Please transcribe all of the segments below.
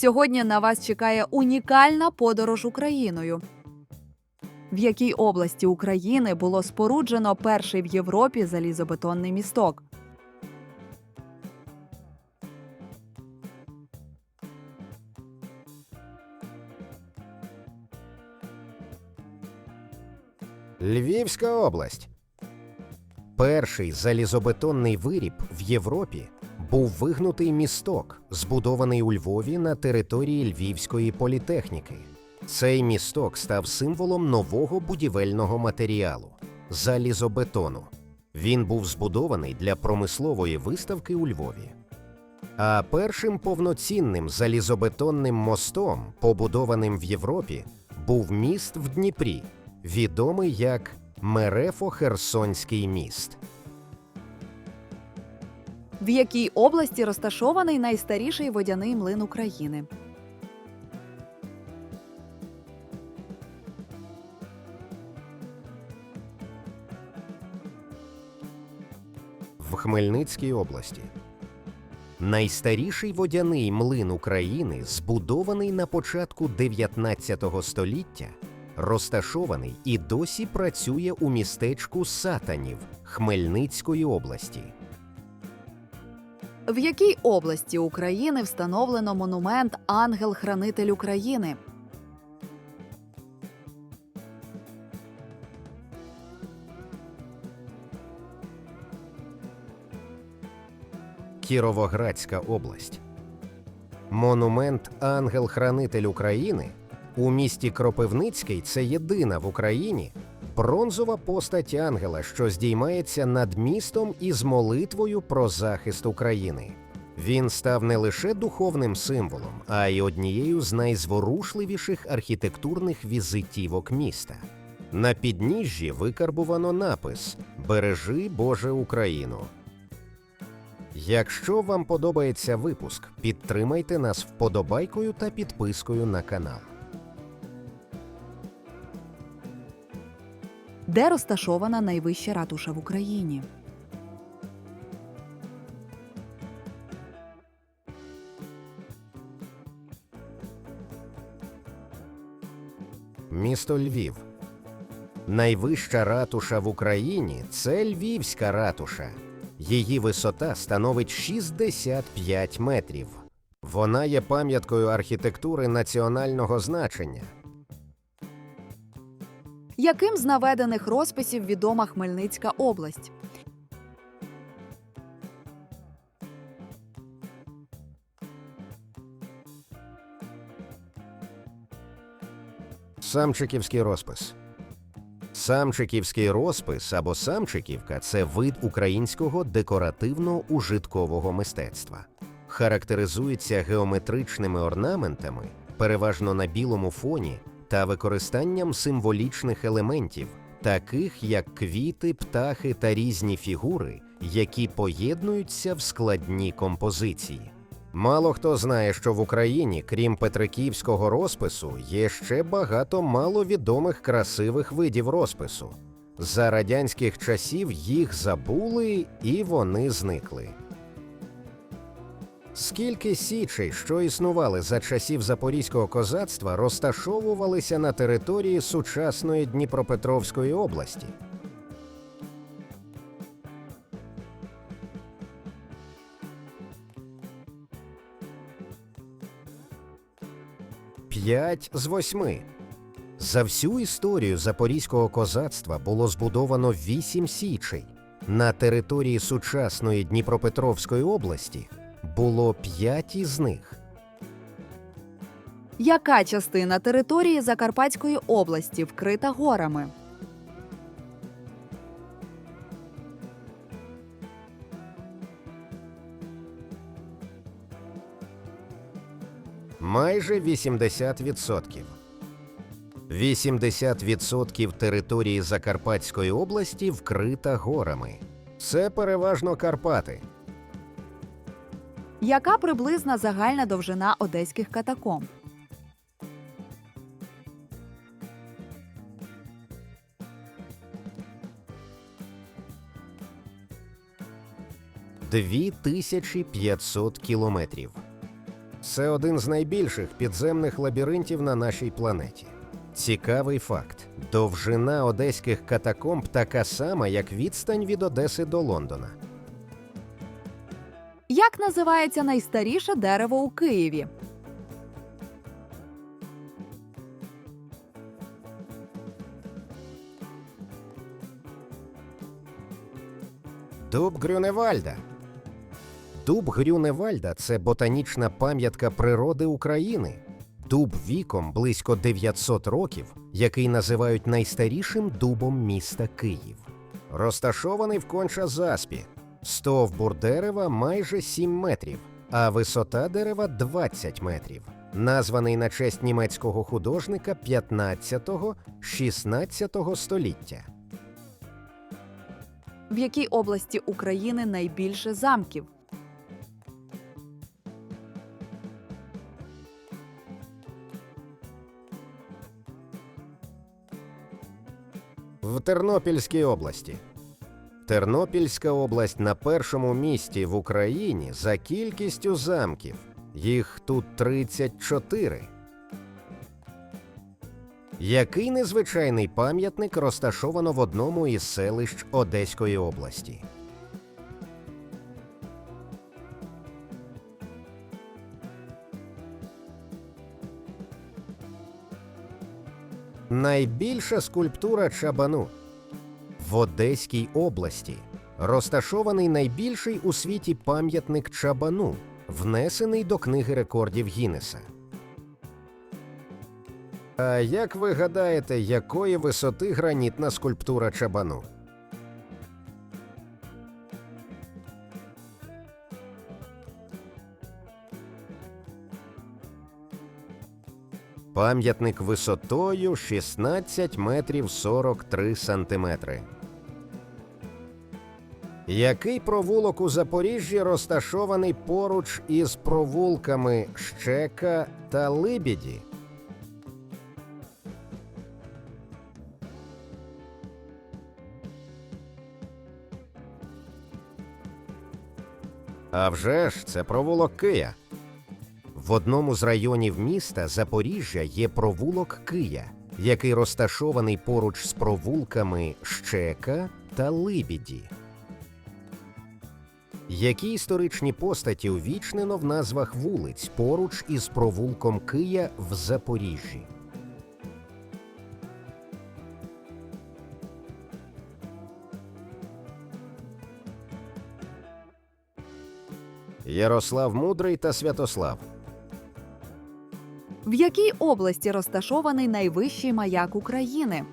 Сьогодні на вас чекає унікальна подорож Україною. В якій області України було споруджено перший в Європі залізобетонний місток? Львівська область. Перший залізобетонний виріб в Європі був вигнутий місток, збудований у Львові на території Львівської політехніки. Цей місток став символом нового будівельного матеріалу залізобетону. Він був збудований для промислової виставки у Львові. А першим повноцінним залізобетонним мостом, побудованим в Європі, був міст в Дніпрі, відомий як Мерефо-Херсонський міст. В якій області розташований найстаріший водяний млин України? в Хмельницькій області. Найстаріший водяний млин України, збудований на початку 19 століття, розташований і досі працює у містечку Сатанів Хмельницької області. В якій області України встановлено монумент Ангел-Хранитель України? Кіровоградська область. Монумент Ангел-Хранитель України у місті Кропивницький це єдина в Україні бронзова постать ангела, що здіймається над містом із молитвою про захист України. Він став не лише духовним символом, а й однією з найзворушливіших архітектурних візитівок міста. На підніжжі викарбувано напис Бережи Боже Україну. Якщо вам подобається випуск, підтримайте нас вподобайкою та підпискою на канал. Де розташована найвища ратуша в Україні? Місто Львів. Найвища ратуша в Україні це Львівська ратуша. Її висота становить 65 метрів. Вона є пам'яткою архітектури національного значення. Яким з наведених розписів відома Хмельницька область? Самчиківський розпис. Самчиківський розпис або самчиківка це вид українського декоративно-ужиткового мистецтва. Характеризується геометричними орнаментами, переважно на білому фоні, та використанням символічних елементів, таких як квіти, птахи та різні фігури, які поєднуються в складні композиції. Мало хто знає, що в Україні, крім петриківського розпису, є ще багато маловідомих красивих видів розпису. За радянських часів їх забули і вони зникли. Скільки січей, що існували за часів запорізького козацтва, розташовувалися на території сучасної Дніпропетровської області? П'ять з восьми. За всю історію запорізького козацтва було збудовано вісім січей. На території сучасної Дніпропетровської області було п'ять із них. Яка частина території Закарпатської області вкрита горами? Майже 80%. 80% території Закарпатської області вкрита горами. Це переважно Карпати. Яка приблизна загальна довжина одеських катакомб? – 2500 кілометрів. це один з найбільших підземних лабіринтів на нашій планеті. Цікавий факт: довжина одеських катакомб така сама, як відстань від Одеси до Лондона. Як називається найстаріше дерево у Києві? Дуб Грюневальда. Дуб Грюневальда це ботанічна пам'ятка природи України. Дуб віком близько 900 років, який називають найстарішим дубом міста Київ. Розташований в Конча-Заспі. Стовбур дерева майже 7 метрів, а висота дерева 20 метрів. Названий на честь німецького художника 15-16 століття. В якій області України найбільше замків? В Тернопільській області. Тернопільська область на першому місці в Україні за кількістю замків. Їх тут 34. Який незвичайний пам'ятник розташовано в одному із селищ Одеської області? Найбільша скульптура Чабану в Одеській області розташований найбільший у світі пам'ятник Чабану, внесений до книги рекордів Гіннеса. А як ви гадаєте, якої висоти гранітна скульптура Чабану? Пам'ятник висотою 16 метрів 43 сантиметри. Який провулок у Запоріжжі розташований поруч із провулками Щека та Либіді? А вже ж це провулок Кия. В одному з районів міста Запоріжжя є провулок Кия, який розташований поруч з провулками Щека та Либіді. Які історичні постаті увічнено в назвах вулиць поруч із провулком Кия в Запоріжжі? Ярослав Мудрий та Святослав. В якій області розташований найвищий маяк України?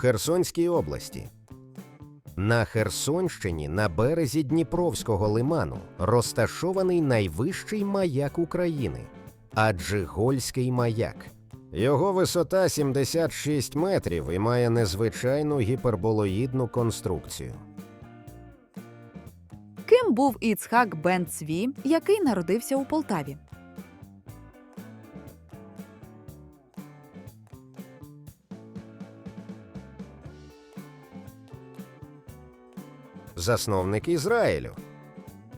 Херсонській області. На Херсонщині на березі Дніпровського лиману розташований найвищий маяк України Аджигольський маяк. Його висота 76 метрів і має незвичайну гіперболоїдну конструкцію. Ким був Іцхак Бен Цві, який народився у Полтаві? Засновник Ізраїлю.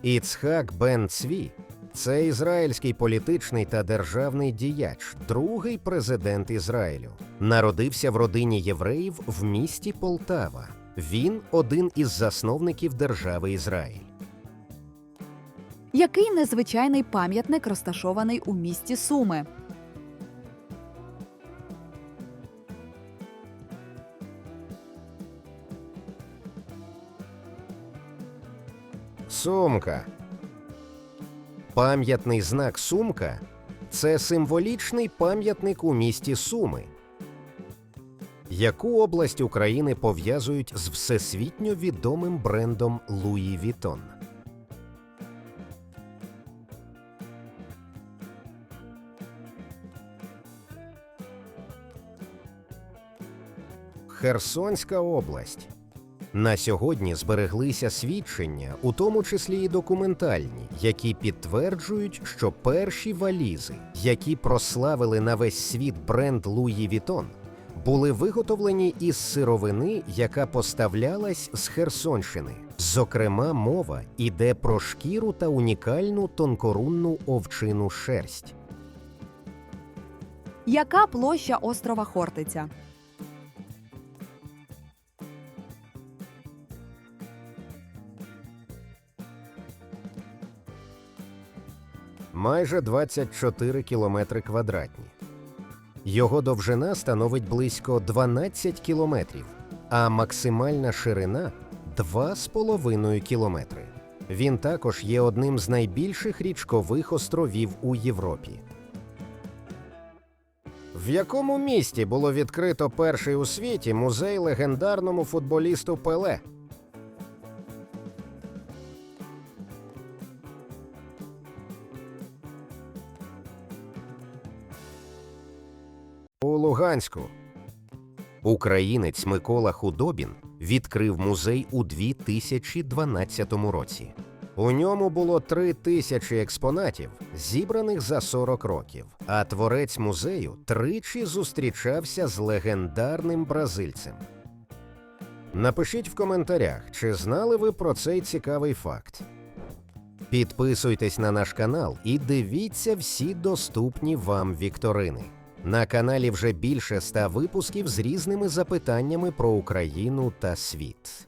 Іцхак Бен Цві це ізраїльський політичний та державний діяч, другий президент Ізраїлю. Народився в родині євреїв в місті Полтава. Він один із засновників держави Ізраїль. Який незвичайний пам'ятник розташований у місті Суми? Сумка. Пам'ятний знак Сумка це символічний пам'ятник у місті Суми. Яку область України пов'язують з всесвітньо відомим брендом Луї Вітон? Херсонська область. На сьогодні збереглися свідчення, у тому числі і документальні, які підтверджують, що перші валізи, які прославили на весь світ бренд Луї Вітон, були виготовлені із сировини, яка поставлялась з Херсонщини. Зокрема, мова іде про шкіру та унікальну тонкорунну овчину шерсть. Яка площа острова Хортиця? Майже 24 кілометри квадратні. Його довжина становить близько 12 кілометрів, а максимальна ширина 2,5 кілометри. Він також є одним з найбільших річкових островів у Європі. В якому місті було відкрито перший у світі музей легендарному футболісту Пеле? Луганську. Українець Микола Худобін відкрив музей у 2012 році. У ньому було три тисячі експонатів, зібраних за 40 років. А творець музею тричі зустрічався з легендарним бразильцем. Напишіть в коментарях, чи знали ви про цей цікавий факт. Підписуйтесь на наш канал і дивіться всі доступні вам вікторини. На каналі вже більше ста випусків з різними запитаннями про Україну та світ.